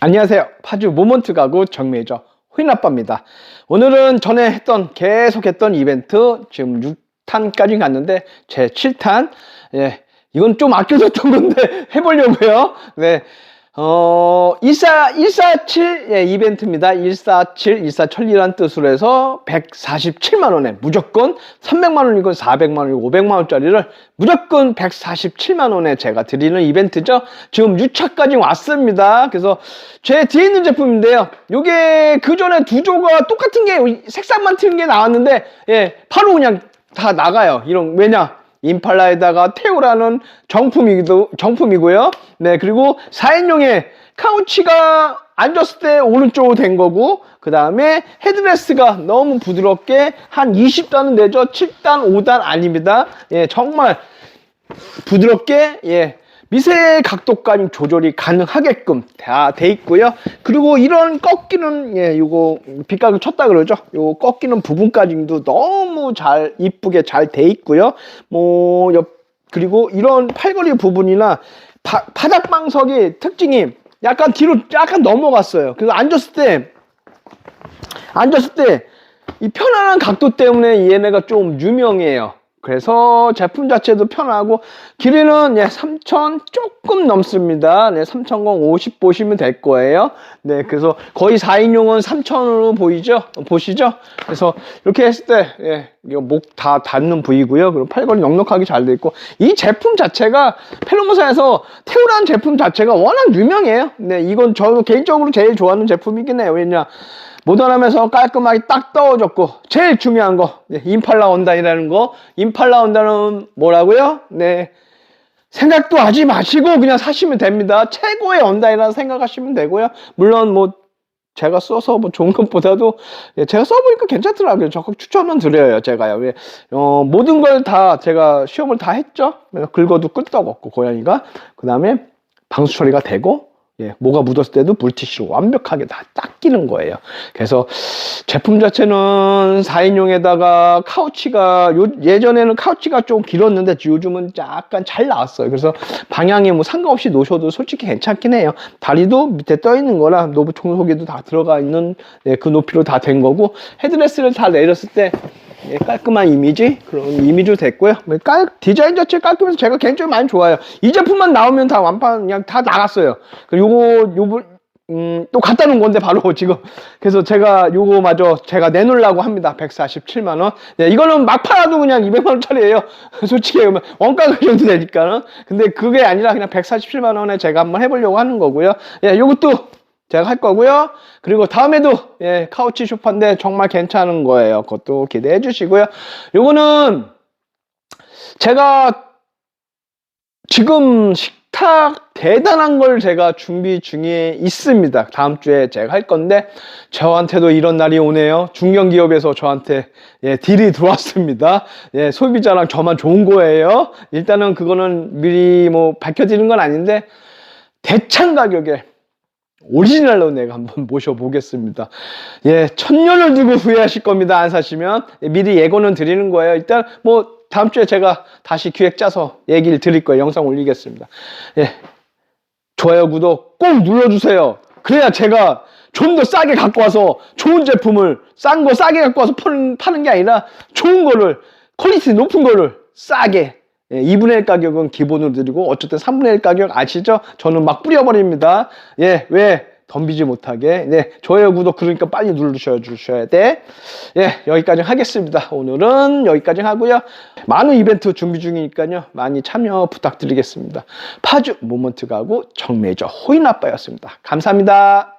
안녕하세요. 파주 모먼트 가구 정매저 호인아빠입니다. 오늘은 전에 했던 계속 했던 이벤트 지금 6탄까지 갔는데 제 7탄 예 이건 좀 아껴뒀던 건데 해보려고요. 네. 어, 14, 147, 예, 이벤트입니다. 147, 147이라는 뜻으로 해서 147만원에 무조건 300만원이건 400만원이고 500만원짜리를 무조건 147만원에 제가 드리는 이벤트죠. 지금 6차까지 왔습니다. 그래서 제 뒤에 있는 제품인데요. 요게 그 전에 두 조가 똑같은 게 색상만 틀린 게 나왔는데, 예, 바로 그냥 다 나가요. 이런, 왜냐? 임팔라에다가 태우라는 정품이기도 정품이고요. 네 그리고 4인용의 카우치가 앉았을 때 오른쪽으로 된 거고 그 다음에 헤드레스가 너무 부드럽게 한 20단은 되죠. 7단, 5단 아닙니다. 예 정말 부드럽게 예 미세 각도까지 조절이 가능하게끔 다 돼 있고요. 그리고 이런 꺾이는 예 요거 빗각을 쳤다 그러죠. 요 꺾이는 부분까지도 너무 잘 이쁘게 잘 돼 있고요. 뭐 옆, 그리고 이런 팔걸이 부분이나 바, 바닥 방석이 특징이 약간 뒤로 약간 넘어갔어요. 그래서 앉았을 때 앉았을 때 이 편안한 각도 때문에 얘네가 좀 유명해요. 그래서 제품 자체도 편하고 길이는 예, 3천 조금 넘습니다. 네, 3050 보시면 될 거예요. 네, 그래서 거의 4인용은 3000으로 보이죠? 보시죠? 그래서 이렇게 했을 때 예, 이거 목 다 닿는 부위고요. 그리고 팔걸이 넉넉하게 잘 돼 있고 이 제품 자체가 펠로모사에서 태우라는 제품 자체가 워낙 유명해요. 네, 이건 저도 개인적으로 제일 좋아하는 제품이긴 해요. 왜냐 모던하면서 깔끔하게 딱 떠워졌고 제일 중요한 거 네, 임팔라 원단이라는 거. 임팔라 원단은 뭐라고요? 네. 생각도 하지 마시고 그냥 사시면 됩니다. 최고의 원단이라는 생각하시면 되고요. 물론 뭐 제가 써서 뭐 좋은 것보다도 예, 제가 써보니까 괜찮더라고요. 적극 추천은 드려요 제가요. 왜, 어, 모든 걸 다 제가 시험을 다 했죠? 긁어도 끄떡없고 고양이가. 그 다음에 방수 처리가 되고 예, 뭐가 묻었을 때도 물티슈로 완벽하게 다 닦이는 거예요. 그래서 제품 자체는 4인용에다가 카우치가 요, 예전에는 카우치가 좀 길었는데 요즘은 약간 잘 나왔어요. 그래서 방향에 뭐 상관없이 놓으셔도 솔직히 괜찮긴 해요. 다리도 밑에 떠 있는 거라 노브 청소기도 다 들어가 있는 예, 그 높이로 다 된 거고 헤드레스를 다 내렸을 때 예, 깔끔한 이미지? 그런 이미지로 됐고요. 뭐 깔, 디자인 자체 깔끔해서 제가 개인적으로 많이 좋아요. 이 제품만 나오면 다 완판 그냥 다 나갔어요. 그리고 요거 요거 음, 또 갖다 놓은 건데 바로 지금. 그래서 제가 요거 마저 제가 내놓으려고 합니다. 147만 원. 네, 이거는 막 팔아도 그냥 200만 원 짜리예요. 솔직히 원가 그 정도 되니까는. 근데 그게 아니라 그냥 147만 원에 제가 한번 해보려고 하는 거고요. 예, 요것도 제가 할 거고요. 그리고 다음에도 예, 카우치 쇼파인데 정말 괜찮은 거예요. 그것도 기대해 주시고요. 요거는 제가 지금 식탁 대단한 걸 제가 준비 중에 있습니다. 다음 주에 제가 할 건데 저한테도 이런 날이 오네요. 중견기업에서 저한테 예, 딜이 들어왔습니다. 예, 소비자랑 저만 좋은 거예요. 일단은 그거는 미리 뭐 밝혀지는 건 아닌데 대창 가격에 오리지널로 내가 한번 모셔보겠습니다. 예, 천년을 두고 후회하실 겁니다. 안 사시면. 예, 미리 예고는 드리는 거예요. 일단 뭐 다음 주에 제가 다시 기획 짜서 얘기를 드릴 거예요. 영상 올리겠습니다. 예, 좋아요, 구독 꼭 눌러주세요. 그래야 제가 좀 더 싸게 갖고 와서 좋은 제품을 싼 거 싸게 갖고 와서 파는, 파는 게 아니라 좋은 거를 퀄리티 높은 거를 싸게 예, 2분의 1 가격은 기본으로 드리고 어쨌든 3분의 1 가격 아시죠? 저는 막 뿌려버립니다. 예, 왜? 덤비지 못하게. 네, 좋아요, 구독 그러니까 빨리 눌러주셔야 주셔야 돼. 예, 여기까지 하겠습니다. 오늘은 여기까지 하고요. 많은 이벤트 준비 중이니까요. 많이 참여 부탁드리겠습니다. 파주 모먼트 가구 정매저 호인 아빠였습니다. 감사합니다.